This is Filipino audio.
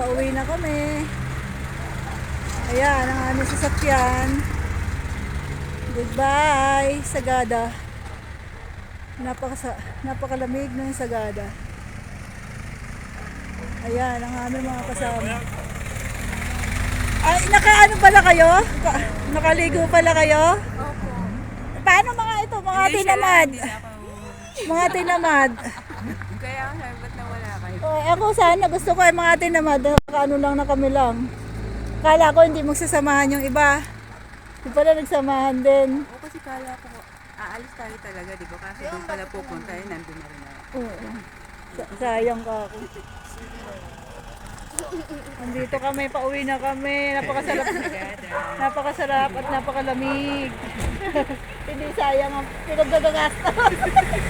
pauwi na kami. Ayan, ang aming sasakyan. Goodbye, Sagada. Napaka, napakalamig ng Sagada. Ayan, ang aming mga kasama. Ay, nakaano pala kayo? Ka- nakaligo pala kayo? Opo. Paano mga ito, mga tinamad? Mga tinamad. Kaya nga, ba't nawala kayo? Oh, ako sana gusto ko ay mga tinamad. Ano lang na kami lang. Kala ko hindi magsasamahan yung iba. Di pala nagsamahan din. Oo, kasi kala ko, aalis tayo talaga, di ba? Kasi doon pala pupunta, eh, nandun na rin ako. Oo. Sa- sayang ka ako. Andito kami, pauwi na kami. Napakasarap. napakasarap at napakalamig. hindi sayang ang pinagdagastos.